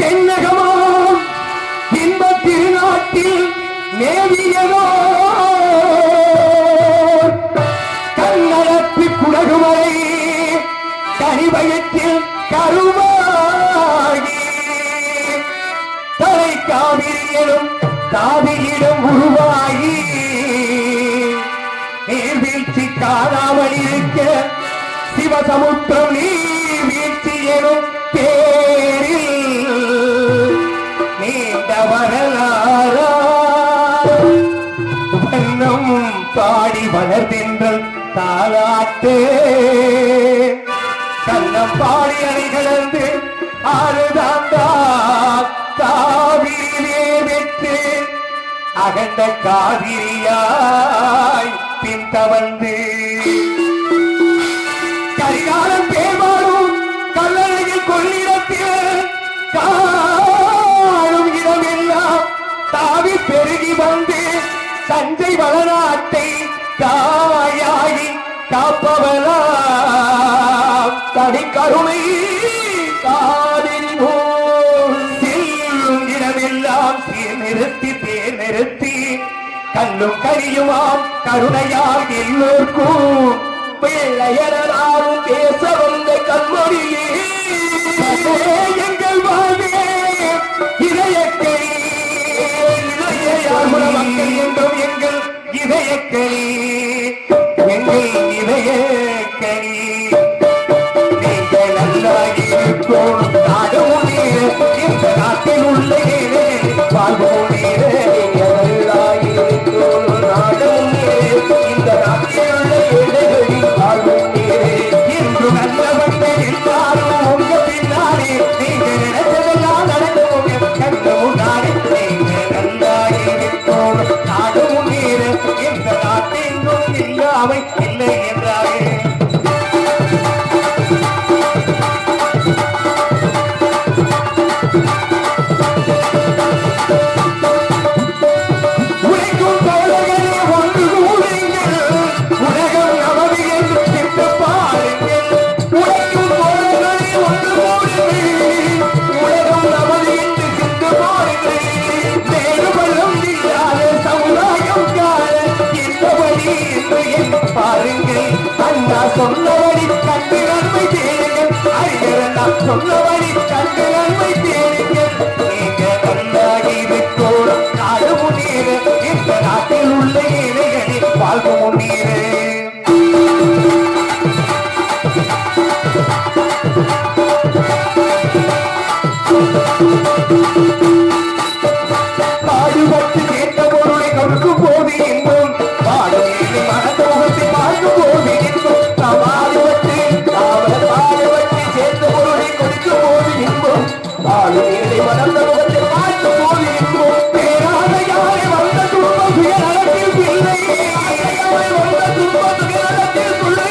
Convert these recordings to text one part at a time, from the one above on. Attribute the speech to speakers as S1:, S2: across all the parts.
S1: தென்னகமாம். இன்பத் திருநாட்டில் மேவியதோ. கண்ணடத்து குடகுமலை கனிபயத்தில் கருமாகி தலை காவிரியிலும் காவிரியிலும் உருவாகி. நீர்வீழ்ச்சி காணாமல் இருக்க சிவசமுத்திரம் நீர் எனும் பேரில் நீண்ட வரலாறா. வண்ணம் பாடி வளர்கின்றல் தாளாட்டு கண்ணம் பாடி அணை கலந்து ஆறுதாண்டா காவிரியிலே வெற்று அகண்ட காவிரியாய் பின் தவந்து தஞ்சை வளநாட்டை தாயாகி காப்பவளாம். தனி கருணை காவிரி போல் இடமெல்லாம் சீர் நிறுத்தி பேர் நிறுத்தி. கல்லும் கரியுமாம் கருணையால் எல்லோர்க்கும். பிள்ளையராலும் அண்ணா கண்டு நன்மை தேடுங்கள். அறிஞர் நான் சொன்னபடி கண்டு நன்மை தேடுங்கள். நீங்க நல்லாகி விட்டோம் நாடு முன்னேற. இந்த நாட்டில் உள்ள ஏழைகளில் வாழ்வு Thank you. இன்பம் பாடும் ஏழை மனதோகத்தை பார்க்கும் போது பேராத யாரை வந்த துன்பம் பிள்ளை. வந்த துன்பம் பிள்ளை.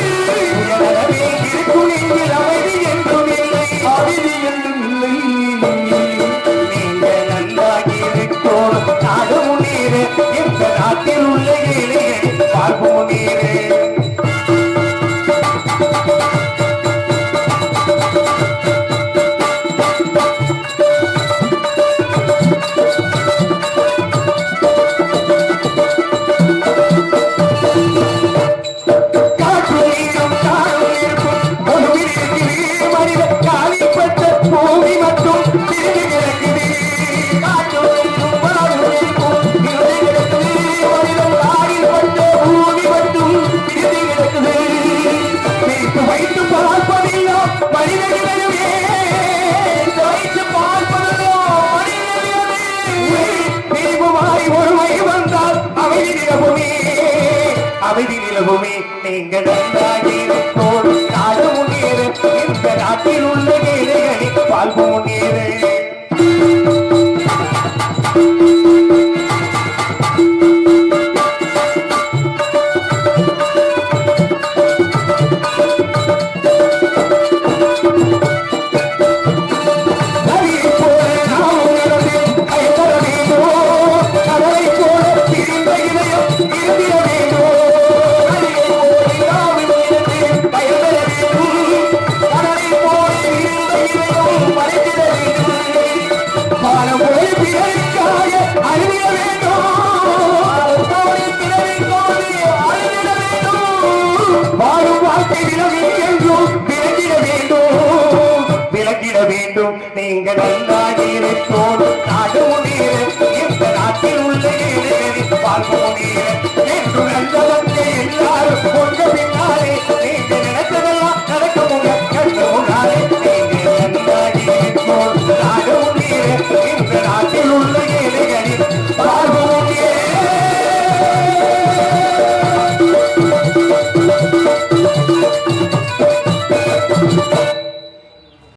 S1: இருக்கும் அமைதி என்றும் இல்லை அமைதி என்றும் இல்லை. நீங்கள் நாடு முன்னேற. நாட்டில் உள்ள அமைதி நீங்கள் நன்றாகி இருப்போம் நாடு முன்னேற இந்த நாட்டில் உள்ள